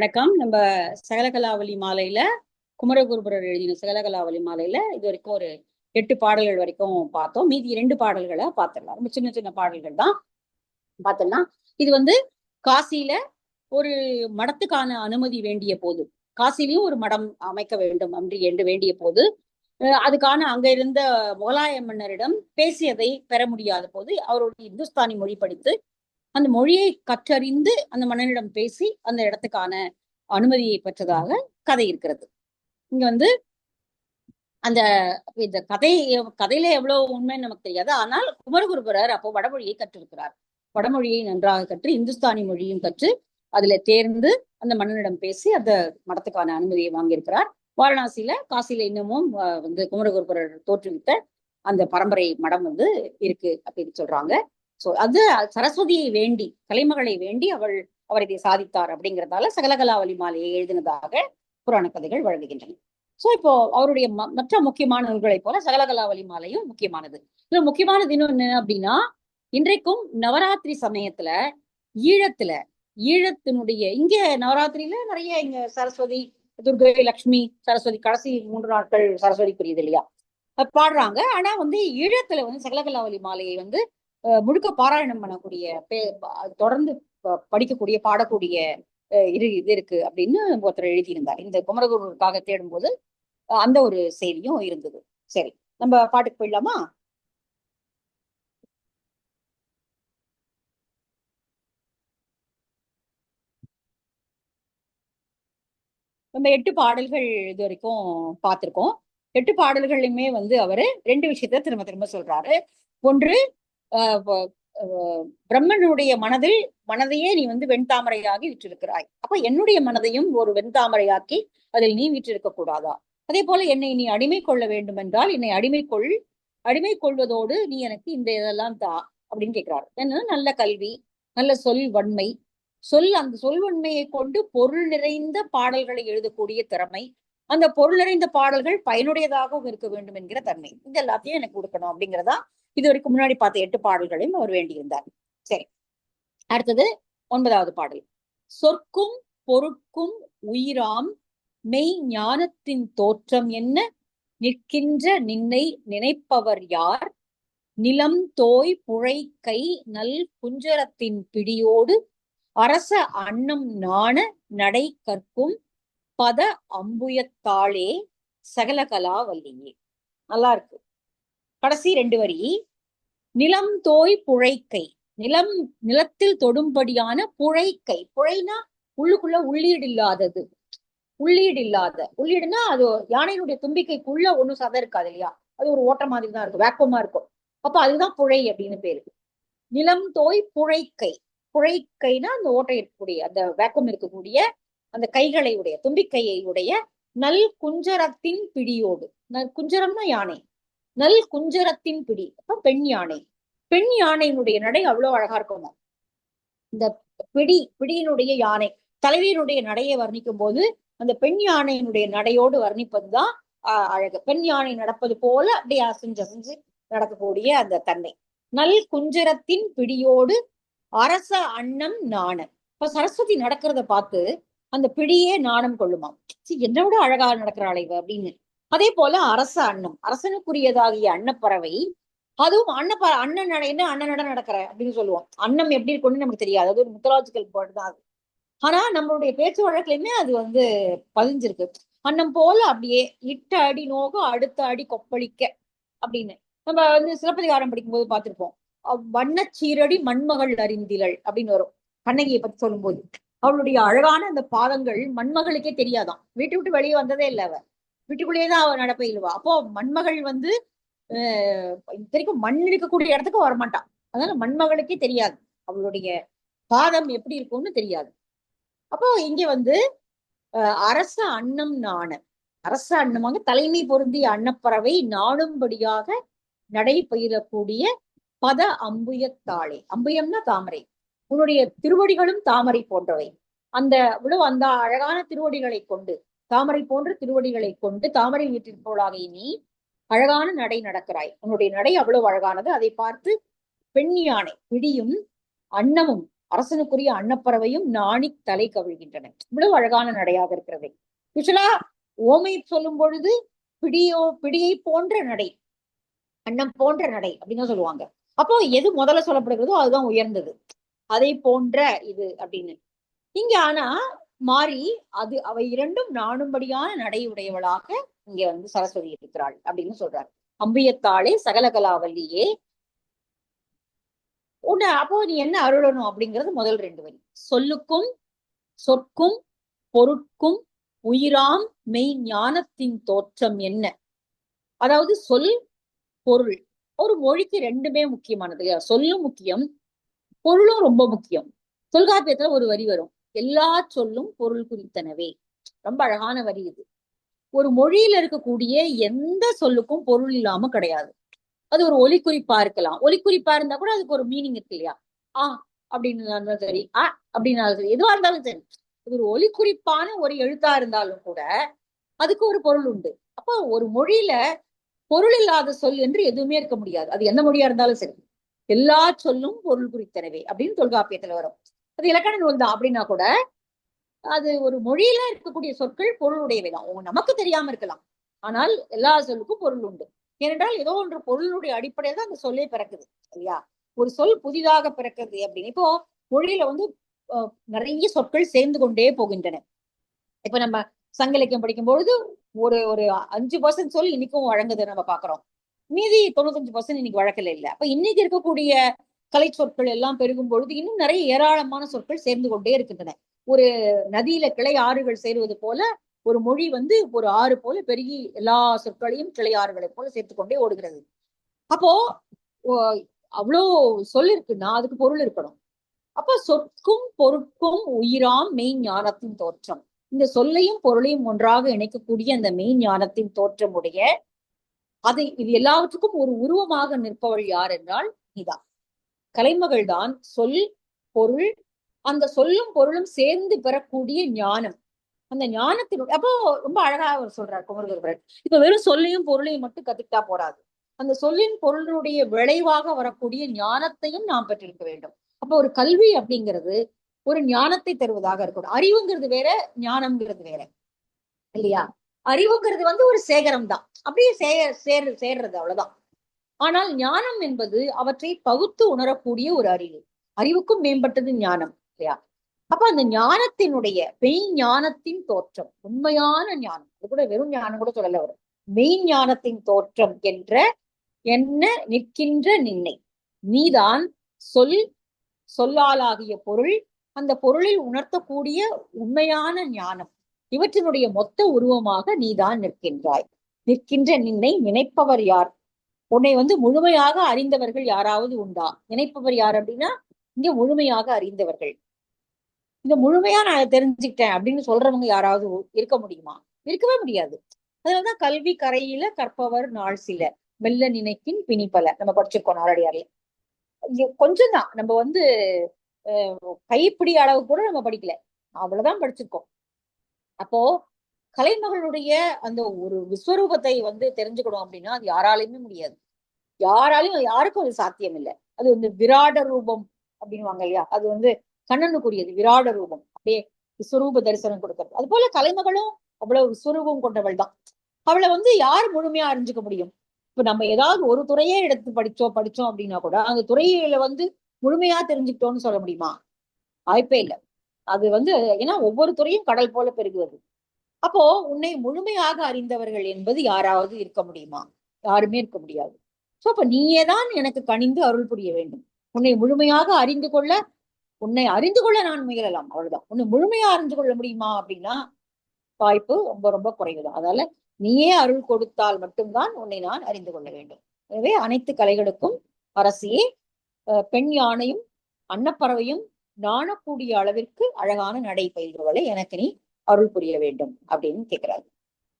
வணக்கம். நம்ம சகலகலாவலி மாலையில குமரகுருபுரர் எழுதின சகலகலாவலி மாலையில இது வரைக்கும் ஒரு எட்டு பாடல்கள் வரைக்கும் பார்த்தோம். மீதி ரெண்டு பாடல்களை பார்த்துடலாம். ரொம்ப சின்ன சின்ன பாடல்கள் தான் பார்த்துடலாம். இது வந்து காசியில ஒரு மடத்துக்கான அனுமதி வேண்டிய போது காசிலையும் ஒரு மடம் அமைக்க வேண்டும் அப்படி என்று வேண்டிய போது அதுக்கான அங்க இருந்த முகலாய மன்னரிடம் பேசியதை பெற முடியாத போது அவருடைய இந்துஸ்தானி மொழி படித்து அந்த மொழியை கற்றறிந்து அந்த மன்னனிடம் பேசி அந்த இடத்துக்கான அனுமதியை பெற்றதாக கதை இருக்கிறது. இங்க வந்து அந்த இந்த கதை கதையில எவ்வளவு உண்மைன்னு நமக்கு தெரியாது. ஆனால் குமரகுருபரர் அப்போ வடமொழியை கற்றிருக்கிறார். வடமொழியை நன்றாக கற்று இந்துஸ்தானி மொழியும் கற்று அதுல தேர்ந்து அந்த மன்னனிடம் பேசி அந்த மடத்துக்கான அனுமதியை வாங்கியிருக்கிறார். வாரணாசியில காசியில இன்னமும் அஹ், வந்து குமரகுருபரர் தோற்றுவித்த அந்த பரம்பரை மடம் வந்து இருக்கு அப்படின்னு சொல்றாங்க. சோ அது சரஸ்வதியை வேண்டி கலைமகளை வேண்டி அவள் அவர் இதை சாதித்தார் அப்படிங்கறதால சகலகலாவலி மாலையை எழுதினதாக புராண கதைகள் வழங்குகின்றன. சோ இப்போ அவருடைய மற்ற முக்கியமான நூல்களைப் போல சகலகலாவலி மாலையும் முக்கியமானது. இதுல முக்கியமானது இன்னொன்னு அப்படின்னா இன்றைக்கும் நவராத்திரி சமயத்துல ஈழத்துல ஈழத்தினுடைய இங்க நவராத்திரியில நிறைய இங்க சரஸ்வதி துர்கை லக்ஷ்மி சரஸ்வதி கடைசி மூன்று நாட்கள் சரஸ்வதி புரியுது இல்லையா? பாடுறாங்க. ஆனா வந்து ஈழத்துல வந்து சகலகலாவலி மாலையை வந்து முழுக்க பாராயணம் பண்ணக்கூடிய பே- தொடர்ந்து படிக்கக்கூடிய பாடக்கூடிய இரு இது இருக்கு அப்படின்னு ஒருத்தர் எழுதியிருந்தார். இந்த குமரகுருக்காக தேடும் போது அந்த ஒரு செய்தியும் இருந்தது. சரி நம்ம பாட்டுக்கு போயிடலாமா? நம்ம எட்டு பாடல்கள் இது வரைக்கும் பார்த்திருக்கோம். எட்டு பாடல்களையுமே வந்து அவரு ரெண்டு விஷயத்த திரும்ப திரும்ப சொல்றாரு. ஒன்று பிரம்மனுடைய மனதில் மனதையே நீ வந்து வெண்தாமரையாகி விற்றிருக்கிறாய் அப்ப என்னுடைய மனதையும் ஒரு வெண்தாமரையாக்கி அதில் நீ விற்றிருக்க கூடாதா? அதே போல என்னை நீ அடிமை கொள்ள வேண்டும் என்றால் என்னை அடிமை கொள் அடிமை கொள்வதோடு நீ எனக்கு இந்த இதெல்லாம் தா அப்படின்னு கேட்கிறாரு. என்ன? நல்ல கல்வி நல்ல சொல் வன்மை. சொல் அந்த சொல் வன்மையை கொண்டு பொருள் நிறைந்த பாடல்களை எழுதக்கூடிய திறமை. அந்த பொருள் நிறைந்த பாடல்கள் பயனுடையதாகவும் இருக்க வேண்டும் என்கிற தன்மை. இது எல்லாத்தையும் எனக்கு கொடுக்கணும் அப்படிங்கிறதா இது வரைக்கும் முன்னாடி பார்த்த எட்டு பாடல்களையும் அவர் வேண்டியிருந்தார். சரி. அடுத்தது ஒன்பதாவது பாடல். சொற்கும் பொருட்கும் உயிராம் மெய் ஞானத்தின் தோற்றம் என்ன? நிற்கின்ற நின்னை நினைப்பவர் யார்? நிலம் தோய் புழை கை நல் குஞ்சரத்தின் பிடியோடு அரச அன்னம் நாண நடை கற்கும் பத அம்புயத்தாளே சகலகலா வல்லியே. நல்லா இருக்கு. கடைசி ரெண்டு வரி. நிலம் தோய் புழைக்கை. நிலம் நிலத்தில் தொடும்படியான புழைக்கை. புழைனா உள்ளுக்குள்ள உள்ளீடு இல்லாதது. உள்ளீடு இல்லாத. உள்ளீடுனா அது யானையினுடைய தும்பிக்கைக்குள்ள ஒண்ணும் சதை இருக்காது இல்லையா? அது ஒரு ஓட்ட மாதிரி தான் இருக்கும். வேக்கமா இருக்கும். அப்ப அதுதான் புழை அப்படின்னு பேரு. நிலம் தோய் புழைக்கை. புழைக்கைனா அந்த ஓட்டை இருக்கக்கூடிய அந்த வேக்கம் இருக்கக்கூடிய அந்த கைகளை உடைய தும்பிக்கையை உடைய நல் குஞ்சரத்தின் பிடியோடு. நல் குஞ்சரம்னா யானை. நல் குஞ்சரத்தின் பிடி அப்ப பெண் யானை. பெண் யானையினுடைய நடை அவ்வளவு அழகா இருக்குமா? இந்த பிடி பிடியினுடைய யானை தலைவியினுடைய நடையை வர்ணிக்கும் போது அந்த பெண் யானையினுடைய நடையோடு வர்ணிப்பதுதான் ஆஹ் அழகு. பெண் யானை நடப்பது போல அப்படியே அசைஞ்சு அசைஞ்சு நடக்கக்கூடிய அந்த தன்மை. நல் குஞ்சரத்தின் பிடியோடு அரச அன்னம் நாணம் இப்ப சரஸ்வதி நடக்கிறத பார்த்து அந்த பிடியே நாணம் கொள்ளுமாம். சீ, என்னை விட அழகா நடக்கிறாள் இவ அப்படின்னு. அதே போல அரச அன்னம். அரசனுக்குரியதாகிய அன்னப்பறவை அதுவும் அன்னப்ப அண்ணன் நடைன்னு அண்ணன் நடக்கிற அப்படின்னு சொல்லுவோம். அன்னம் எப்படி இருக்கும்னு நமக்கு தெரியாது. அது ஒரு மித்தலாஜிக்கல் வேர்டு தான் அது. ஆனா நம்மளுடைய பேச்சு வழக்குலயுமே அது வந்து பதிஞ்சிருக்கு? அன்னம் போல அப்படியே இட்ட அடி நோக அடுத்த அடி கொப்பளிக்க அப்படின்னு. நம்ம வந்து சிலப்பதிகாரம் படிக்கும்போது பார்த்திருப்போம். வண்ணச்சீரடி சீரடி மண்மகள் அறிந்திலள் அப்படின்னு வரும். கண்ணகியை பத்தி சொல்லும்போது. அவளுடைய அழகான அந்த பாதங்கள் மண்மகளுக்கே தெரியாதாம். வீட்டு விட்டு வெளியே வந்ததே இல்ல அவ. வீட்டுக்குள்ளேயேதான் அவ நடப்ப அப்போ மண்மகள் வந்து அஹ் இத்தனைக்கும் மண் இருக்கக்கூடிய இடத்துக்கு வரமாட்டான் அதனால மண்மகளுக்கே தெரியாது. அவளுடைய பாதம் எப்படி இருக்கும்னு தெரியாது. அப்போ இங்க வந்து அஹ் அரச அன்னம் நாண அரச அன்னமாக தலைமை பொருந்திய அன்னப்பறவை நாடும்படியாக நடைபயிரக்கூடிய பத அம்புயத்தாளே அம்புயம்னா தாமரை. உன்னுடைய திருவடிகளும் தாமரை போன்றவை. அந்த இவ்வளவு அந்த அழகான திருவடிகளை கொண்டு தாமரை போன்ற திருவடிகளை கொண்டு தாமரை வீட்டிற்போலாக நீ அழகான நடை நடக்கிறாய். உன்னுடைய நடை அவ்வளவு அழகானது. அதை பார்த்து பெண் யானை பிடியும் அன்னமும் அரசனுக்குரிய அன்னப்பறவையும் நாணி தலை கவிழ்கின்றன. இவ்வளவு அழகான நடையாக இருக்கிறது. யூஸ்வலா ஓமை சொல்லும் பொழுது பிடியோ பிடியை போன்ற நடை அன்னம் போன்ற நடை அப்படின்னு தான் சொல்லுவாங்க. அப்போ எது முதல்ல சொல்லப்படுகிறதோ அதுதான் உயர்ந்தது. அதை போன்ற இது அப்படின்னு. இங்க ஆனா மாறி அது அவை இரண்டும் நாணும்படியான நடை உடையவளாக இங்க வந்து சரஸ்வதி இருக்கிறாள் அப்படின்னு சொல்றாரு. அம்பியத்தாளே சகலகலாவல்லியே. உன்னை அப்போ நீ என்ன அருளணும் அப்படிங்கிறது முதல் ரெண்டு வரி. சொல்லுக்கும் சொற்கும் பொருட்கும் உயிராம் மெய் ஞானத்தின் தோற்றம் என்ன? அதாவது சொல் பொருள். ஒரு மொழிக்கு ரெண்டுமே முக்கியமானது இல்லையா? சொல்லும் முக்கியம் பொருளும் ரொம்ப முக்கியம். தொல்காப்பியத்துல ஒரு வரி வரும். எல்லா சொல்லும் பொருள் குறித்தனவே. ரொம்ப அழகான வரி இது. ஒரு மொழியில இருக்கக்கூடிய எந்த சொல்லுக்கும் பொருள் இல்லாம கிடையாது. அது ஒரு ஒலிக்குறிப்பா இருக்கலாம். ஒலிக்குறிப்பா இருந்தா கூட அதுக்கு ஒரு மீனிங் இருக்கு இல்லையா? ஆ அப்படின்னு இருந்தாலும் சரி ஆ அப்படின்னாலும் சரி எதுவா இருந்தாலும் சரி. இது ஒரு ஒலிக்குறிப்பான ஒரு எழுத்தா இருந்தாலும் கூட அதுக்கு ஒரு பொருள் உண்டு. அப்போ ஒரு மொழியில பொருள் இல்லாத சொல் என்று எதுவுமே இருக்க முடியாது. அது எந்த மொழியா இருந்தாலும் சரி. எல்லா சொல்லும் பொருள் குறித்தனவே அப்படின்னு தொல்காப்பியத்துல வரும். அது இலக்கண நூல் தான் அப்படின்னா கூட அது ஒரு மொழியில இருக்கக்கூடிய சொற்கள் பொருளுடையவைதான் உங்க நமக்கு தெரியாம இருக்கலாம். ஆனால் எல்லா சொல்லுக்கும் பொருள் உண்டு. ஏனென்றால் ஏதோ ஒன்று பொருளுடைய அடிப்படையில் தான் அந்த சொல்லே பிறக்குது இல்லையா? ஒரு சொல் புதிதாக பிறக்குது அப்படின்னு. இப்போ மொழியில வந்து நிறைய சொற்கள் சேர்ந்து கொண்டே போகின்றன. இப்ப நம்ம சங்க இலக்கியம் படிக்கும் பொழுது ஒரு ஒரு அஞ்சு பர்சன்ட் சொல் இன்னைக்கும் வழங்குது நம்ம பாக்குறோம் மீதி தொண்ணூத்தஞ்சு பர்சன்ட் இன்னைக்கு வழக்கில் இல்லை. அப்ப இன்னைக்கு இருக்கக்கூடிய கலை சொற்கள் எல்லாம் பெருகும் பொழுது இன்னும் நிறைய ஏராளமான சொற்கள் சேர்ந்து கொண்டே இருக்கின்றன. ஒரு நதியில கிளை ஆறுகள் சேருவது போல ஒரு மொழி வந்து ஒரு ஆறு போல பெருகி எல்லா சொற்களையும் கிளை ஆறுகளை போல சேர்த்து கொண்டே ஓடுகிறது. அப்போ ஓ- அவ்வளோ சொல் இருக்குன்னா அதுக்கு பொருள் இருக்கணும். அப்ப சொற்கும் பொருட்கும் உயிராம் மெய் ஞானத்தின் தோற்றம். இந்த சொல்லையும் பொருளையும் ஒன்றாக இணைக்கக்கூடிய அந்த மெய் ஞானத்தின் தோற்றமுடைய அதை இது எல்லாவற்றுக்கும் ஒரு உருவமாக நிற்பவள் யார் என்றால் நீதான் கலைமகள் தான் சொல் பொருள். அந்த சொல்லும் பொருளும் சேர்ந்து பெறக்கூடிய ஞானம். அந்த ஞானத்தினுடைய அப்போ ரொம்ப அழகா அவர் சொல்றார் குமரகுருபரன் இப்ப வெறும் சொல்லையும் பொருளையும் மட்டும் கத்துக்கிட்டா போறாது. அந்த சொல்லின் பொருளுடைய விளைவாக வரக்கூடிய ஞானத்தையும் நாம் பெற்றிருக்க வேண்டும். அப்போ ஒரு கல்வி அப்படிங்கிறது ஒரு ஞானத்தை தருவதாக இருக்கணும். அறிவுங்கிறது வேற ஞானம்ங்கிறது வேற. இல்லையா? அறிவுங்கிறது வந்து ஒரு சேகரம் தான் அப்படியே சே சேர் சேர்றது அவ்வளவுதான். ஆனால் ஞானம் என்பது அவற்றை பகுத்து உணரக்கூடிய ஒரு அறிவு. அறிவுக்கும் மேம்பட்டது ஞானம் இல்லையா? அப்ப அந்த ஞானத்தினுடைய மெய் ஞானத்தின் தோற்றம் உண்மையான ஞானம் அது கூட வெறும் ஞானம் கூட சொல்லல வரும் மெய் ஞானத்தின் தோற்றம் என்ற என்ன நிற்கின்ற நின்னை. நீதான் சொல் சொல்லாலாகிய பொருள் அந்த பொருளில் உணர்த்தக்கூடிய உண்மையான ஞானம். இவற்றினுடைய மொத்த உருவமாக நீதான் நிற்கின்றாய். நிற்கின்ற நின்னை நினைப்பவர் யார்? உன்னை வந்து முழுமையாக அறிந்தவர்கள் யாராவது உண்டா? நினைப்பவர் யார் அப்படின்னா இங்க முழுமையாக அறிந்தவர்கள். இந்த முழுமையா நான் தெரிஞ்சுக்கிட்டேன் அப்படின்னு சொல்றவங்க யாராவது இருக்க முடியுமா? இருக்கவே முடியாது. அதனாலதான் கல்வி கரையில கற்பவர் நாள் சில. மெல்ல நினைக்கின் பிணிப்பல நம்ம படிச்சிருக்கோம் நாளடியார்ல. கொஞ்சம் தான் நம்ம வந்து கைப்பிடி அளவு கூட நம்ம படிக்கல. அவ்வளவுதான் படிச்சிருக்கோம். அப்போ கலைமகளுடைய அந்த ஒரு விஸ்வரூபத்தை வந்து தெரிஞ்சுக்கணும் அப்படின்னா அது யாராலையுமே முடியாது. யாராலையும் யாருக்கும் அது சாத்தியம் இல்லை அது வந்து விராட ரூபம் அப்படின்வாங்க இல்லையா? அது வந்து கண்ணனுக்குரியது விராட ரூபம். அப்படியே விஸ்வரூப தரிசனம் கொடுக்கறது. அது போல கலைமகளும் அவ்வளவு விஸ்வரூபம் கொண்டவள் தான். அவளை வந்து யார் முழுமையா அறிஞ்சுக்க முடியும்? இப்ப நம்ம ஏதாவது ஒரு துறையே எடுத்து படிச்சோம் படிச்சோம் அப்படின்னா கூட அந்த துறையில வந்து முழுமையா தெரிஞ்சுக்கிட்டோம்னு சொல்ல முடியுமா? வாய்ப்பே இல்லை. அது வந்து ஏன்னா ஒவ்வொரு துறையும் கடல் போல பெருகுவது. அப்போ உன்னை முழுமையாக அறிந்தவர்கள் என்பது யாராவது இருக்க முடியுமா? யாருமே இருக்க முடியாது. சோ அப்ப நீயே தான் எனக்கு கணிந்து அருள் புரிய வேண்டும். உன்னை முழுமையாக அறிந்து கொள்ள உன்னை அறிந்து கொள்ள நான் முயலலாம். அவ்வளவுதான். உன்னை முழுமையா அறிந்து கொள்ள முடியுமா அப்படின்னா வாய்ப்பு ரொம்ப ரொம்ப குறைவுதான். அதால நீயே அருள் கொடுத்தால் மட்டும்தான் உன்னை நான் அறிந்து கொள்ள வேண்டும். எனவே அனைத்து கலைகளுக்கும் அரசியே அஹ், பெண் யானையும் அன்னப்பறவையும் நாணக்கூடிய அளவிற்கு அழகான நடை பயில்பவளை எனக்கு நீ அருள் புரிய வேண்டும் அப்படின்னு கேட்கிறாரு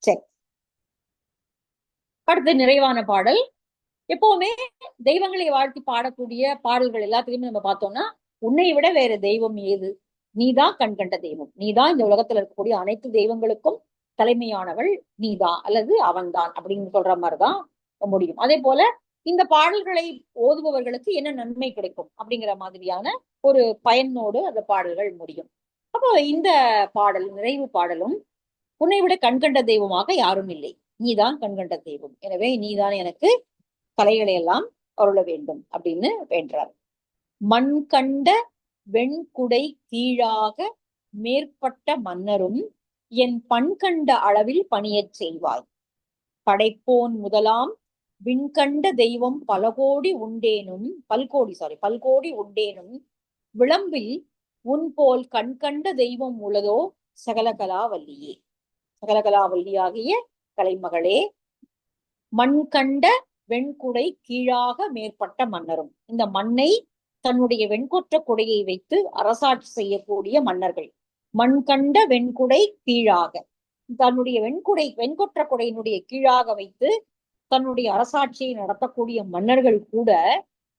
சரி. அடுத்து நிறைவான பாடல். எப்பவுமே தெய்வங்களை வாழ்த்தி பாடக்கூடிய பாடல்கள் எல்லாத்துலயுமே நம்ம பார்த்தோம்னா உன்னை விட வேற தெய்வம் ஏது? நீதான் கண் கண்ட தெய்வம். நீதான் இந்த உலகத்துல இருக்கக்கூடிய அனைத்து தெய்வங்களுக்கும் தலைமையானவள் நீதான் அல்லது அவன்தான் அப்படின்னு சொல்ற மாதிரிதான் முடியும். அதே போல இந்த பாடல்களை ஓதுபவர்களுக்கு என்ன நன்மை கிடைக்கும் அப்படிங்கிற மாதிரியான ஒரு பயனோடு அந்த பாடல்கள் முடியும். அப்போ இந்த பாடல் நிறைவு பாடலும் உன்னை விட கண்கண்ட தெய்வமாக யாரும் இல்லை. நீதான் கண்கண்ட தெய்வம். எனவே நீதான் எனக்கு கலைகளை எல்லாம் அருள வேண்டும் அப்படின்னு வேண்டார் மண் கண்ட வெண்குடை கீழாக மேற்பட்ட மன்னரும் என் பண் கண்ட அளவில் பணியச் செய்வாய் படைப்போன் முதலாம் விண்கண்ட தெய்வம் பல கோடி உண்டேனும் பல்கோடி சாரி பல்கோடி உண்டேனும் விளம்பில் உன் போல் கண்கண்ட தெய்வம் உள்ளதோ சகலகலாவல்லியே சகலகலாவல்லியாகிய கலைமகளே மண் கண்ட வெண்குடை கீழாக மேற்பட்ட மன்னரும். இந்த மண்ணை தன்னுடைய வெண்கொற்ற குடையை வைத்து அரசாட்சி செய்யக்கூடிய மன்னர்கள். மண் கண்ட வெண்குடை கீழாக. தன்னுடைய வெண்குடை வெண்கொற்ற குடையினுடைய கீழாக வைத்து தன்னுடைய அரசாட்சியை நடத்தக்கூடிய மன்னர்கள் கூட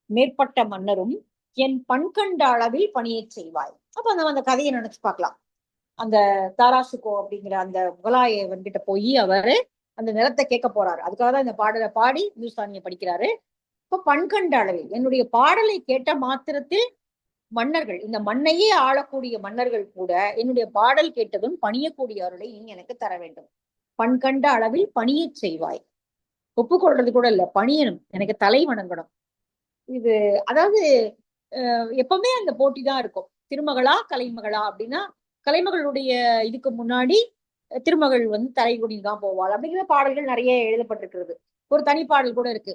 மேற்பட்ட மன்னரும் என் பண்கண்ட அளவில் பணியை செய்வாய். அப்ப நம்ம அந்த கதையை நினைச்சு பார்க்கலாம். அந்த தாராசுகோ அப்படிங்கிற அந்த முகலாயவன் கிட்ட போய் அவரு அந்த நிலத்தை கேட்க போறாரு. அதுக்காக தான் இந்த பாடலை பாடி இந்துஸ்தானிய படிக்கிறாரு. இப்ப பண்கண்ட அளவில் என்னுடைய பாடலை கேட்ட மாத்திரத்தில் மன்னர்கள் இந்த மண்ணையே ஆளக்கூடிய மன்னர்கள் கூட என்னுடைய பாடல் கேட்டதும் பணியக்கூடிய அருளை நீ எனக்கு தர வேண்டும். பண்கண்ட அளவில் பணிய செய்வாய். ஒப்புக்கொள்றது கூட இல்ல பணியணும் எனக்கு தலை வணங்கணும். இது அதாவது அஹ் எப்பவுமே அந்த போட்டி தான் இருக்கும். திருமகளா கலைமகளா அப்படின்னா கலைமகளுடைய இதுக்கு முன்னாடி திருமகள் வந்து தலை குனிந்து தான் போவாள். அப்படிங்கிற பாடல்கள் நிறைய எழுதப்பட்டிருக்கிறது. ஒரு தனி பாடல் கூட இருக்கு.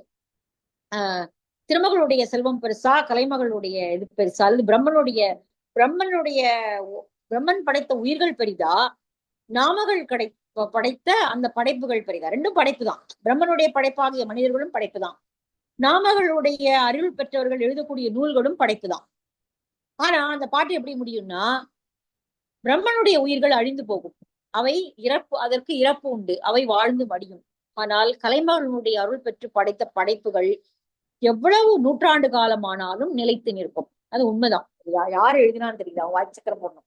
ஆஹ் திருமகளுடைய செல்வம் பெருசா கலைமகளுடைய இது பெருசா அல்லது பிரம்மனுடைய பிரம்மனுடைய பிரம்மன் படைத்த உயிர்கள் பெரிதா நாமகள் கடை படைத்த அந்த படைப்புகள் பெரிதா. ரெண்டும் படைப்பு தான். பிரம்மனுடைய படைப்பாகிய மனிதர்களும் படைப்பு தான். நாமகளுடைய அறிவு பெற்றவர்கள் எழுதக்கூடிய நூல்களும் படைப்பு தான். ஆனா அந்த பாட்டு எப்படி முடியும்னா பிரம்மனுடைய உயிர்கள் அழிந்து போகும். அவை இறப்பு அதற்கு இறப்பு உண்டு. அவை வாழ்ந்து மடியும். ஆனால் கலைமகளுடைய அருள் பெற்று படைத்த படைப்புகள் எவ்வளவு நூற்றாண்டு காலமானாலும் நிலைத்து நிற்கும். அது உண்மைதான். யார் எழுதினான்னு தெரியல அவன் வாய்ச்சக்கரம் போடணும்.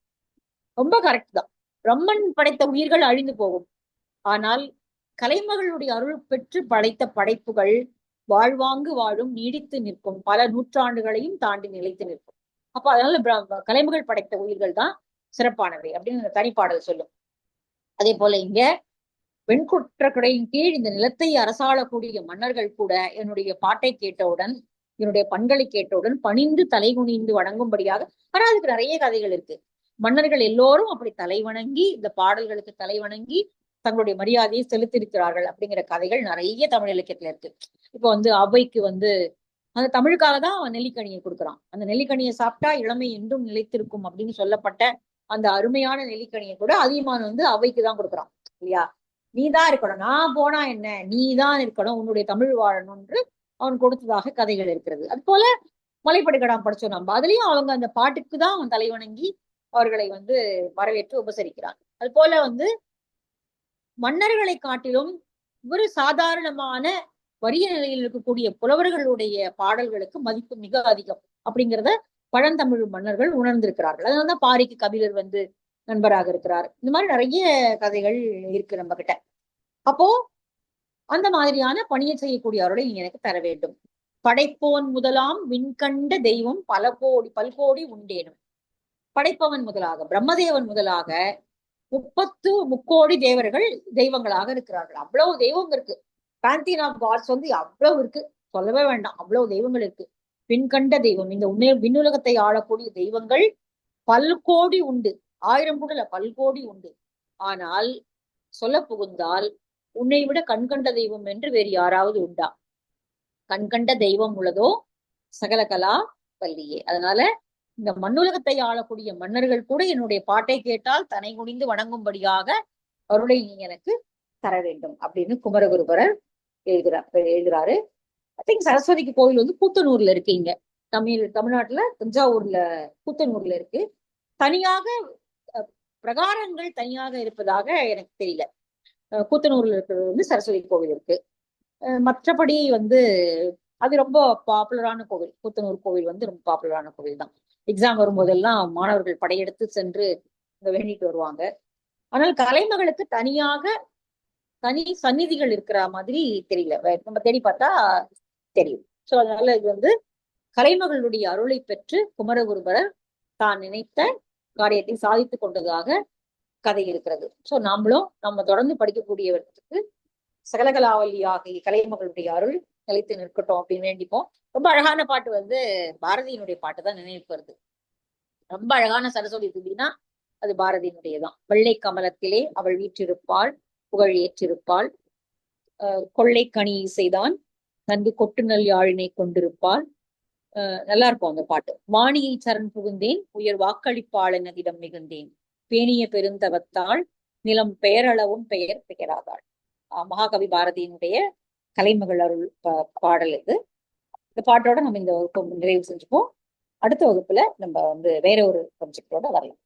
ரொம்ப கரெக்ட் தான். பிரம்மன் படைத்த உயிர்கள் அழிந்து போகும். ஆனால் கலைமகளுடைய அருள் பெற்று படைத்த படைப்புகள் வாழ்வாங்கு வாழும் நீடித்து நிற்கும். பல நூற்றாண்டுகளையும் தாண்டி நிலைத்து நிற்கும். அப்ப அதனால கலைமகள் படைத்த உயிர்கள் தான் சிறப்பானவை அப்படின்னு தனிப்பாடல் சொல்லும். அதே போல இங்க வெண்குற்றக்கடையின் கீழ் இந்த நிலத்தை அரசாளக்கூடிய மன்னர்கள் கூட என்னுடைய பாட்டை கேட்டவுடன் என்னுடைய பண்களை கேட்டவுடன் பணிந்து தலை குனிந்து வணங்கும்படியாக ஆனா அதுக்கு நிறைய கதைகள் இருக்கு. மன்னர்கள் எல்லோரும் அப்படி தலை வணங்கி இந்த பாடல்களுக்கு தலை வணங்கி தங்களுடைய மரியாதையை செலுத்தியிருக்கிறார்கள் அப்படிங்கிற கதைகள் நிறைய தமிழ் இலக்கியத்துல இருக்கு. இப்போ வந்து அவைக்கு வந்து அந்த தமிழுக்காக தான் அவன் நெல்லிக்கனியை கொடுக்குறான். அந்த நெல்லிக்கனியை சாப்பிட்டா இளமை என்றும் நிலைத்திருக்கும் அப்படின்னு சொல்லப்பட்ட அந்த அருமையான நெல்லிக்கனியை கூட அதியமான் வந்து அவைக்கு தான் கொடுக்குறான் இல்லையா? நீ தான் இருக்கணும். நான் போனா என்ன? நீ தான் இருக்கணும். உன்னுடைய தமிழ் வாழணும்ன்று அவன் கொடுத்ததாக கதைகள் இருக்கிறது. அது போல மலைப்படுகடாம் படிச்சோம் நம்ம. அதுலயும் அவங்க அந்த பாட்டுக்கு தான் அவன் தலைவணங்கி அவர்களை வந்து வரவேற்று உபசரிக்கிறான் அது போல வந்து மன்னர்களை காட்டிலும் ஒரு சாதாரணமான வறிய நிலையில் இருக்கக்கூடிய புலவர்களுடைய பாடல்களுக்கு மதிப்பு மிக அதிகம் அப்படிங்கிறத பழந்தமிழ் மன்னர்கள் உணர்ந்திருக்கிறார்கள். அதனாலதான் பாரிக்கு கபிலர் வந்து நண்பராக இருக்கிறார். இந்த மாதிரி நிறைய கதைகள் இருக்கு நம்ம கிட்ட அப்போ அந்த மாதிரியான பணியை செய்யக்கூடிய அருளை நீ எனக்கு தர வேண்டும். படைப்போன் முதலாம் விண்கண்ட தெய்வம் பல கோடி பல்கோடி உண்டேனும். படைப்பவன் முதலாக பிரம்மதேவன் முதலாக முப்பத்து முக்கோடி தேவர்கள் தெய்வங்களாக இருக்கிறார்கள். அவ்வளவு தெய்வம் இருக்கு. பேந்தீன் ஆஃப் காட்ஸ் வந்து அவ்வளவு இருக்கு. சொல்லவே வேண்டாம். அவ்வளவு தெய்வங்கள் இருக்கு. பின்கண்ட தெய்வம். இந்த உண்மை விண்ணுலகத்தை ஆளக்கூடிய தெய்வங்கள் பல்கோடி உண்டு. ஆயிரம் கூட இல்ல பல்கோடி உண்டு. ஆனால் சொல்ல புகுந்தால் உன்னை விட கண்கண்ட தெய்வம் என்று வேறு யாராவது உண்டா? கண்கண்ட தெய்வம் உள்ளதோ? சகல கலா பள்ளியே அதனால இந்த மண்ணுலகத்தை ஆளக்கூடிய மன்னர்கள் கூட என்னுடைய பாட்டை கேட்டால் தனை குனிந்து வணங்கும்படியாக அருளை நீ எனக்கு தர வேண்டும் அப்படின்னு குமரகுருபரர் எழுதுறார் எழுதுறாரு. ஐ திங்க் சரஸ்வதிக்கு கோவில் வந்து கூத்தனூர்ல இருக்கு இங்க. தமிழ் தமிழ்நாட்டுல தஞ்சாவூர்ல கூத்தனூர்ல இருக்கு. தனியாக பிரகாரங்கள் தனியாக இருப்பதாக எனக்கு தெரியல. கூத்தனூர்ல இருக்கிறது வந்து சரஸ்வதி கோவில் இருக்கு. மற்றபடி வந்து அது ரொம்ப பாப்புலரான கோவில். கூத்தனூர் கோவில் வந்து ரொம்ப பாப்புலரான கோவில் தான். எக்ஸாம் வரும்போதெல்லாம் மாணவர்கள் படையெடுத்து சென்று இங்க வேண்டிட்டு வருவாங்க. ஆனால் கலைமகளுக்கு தனியாக தனி சந்நிதிகள் இருக்கிற மாதிரி தெரியல. நம்ம தேடி பார்த்தா தெரியும். சோ அதனால இது வந்து கலைமகளுடைய அருளை பெற்று குமரகுருபரர் தான் நினைத்த காரியத்தை சாதித்து கொண்டதாக கதை இருக்கிறது. சோ நாமளும் நம்ம தொடர்ந்து படிக்கக்கூடியவர்களுக்கு சகலகலாவலி ஆகிய கலைமகளுடைய அருள் நிலைத்து நிற்கட்டும் அப்படின்னு வேண்டிப்போம். ரொம்ப அழகான பாட்டு வந்து பாரதியினுடைய பாட்டு தான் நினைவுக்கு வருது. ரொம்ப அழகான சரஸ்வதி துதினா அது பாரதியினுடையதான். வெள்ளை கமலத்திலே அவள் வீற்றிருப்பாள் புகழ் ஏற்றிருப்பாள் கொள்ளை கனி இசைதான் நன்கு கொட்டுநல் யாழினை கொண்டிருப்பாள். நல்லா இருக்கும் அந்த பாட்டு. வாணியை சரண் புகுந்தேன் உயர் வாக்களிப்பாளனதிடம் மிகுந்தேன். பேணிய பெருந்தவத்தாள் நிலம் பெயரளவும் பெயர் பெயராதாள். அஹ் மகாகவி பாரதியினுடைய கலைமகள் அருள் பா- பாடல் இது. இந்த பாட்டோட நம்ம இந்த வகுப்பு நிறைவு செஞ்சுப்போம். அடுத்த வகுப்புல நம்ம வந்து வேற ஒரு சப்ஜெக்டோட வரலாம்.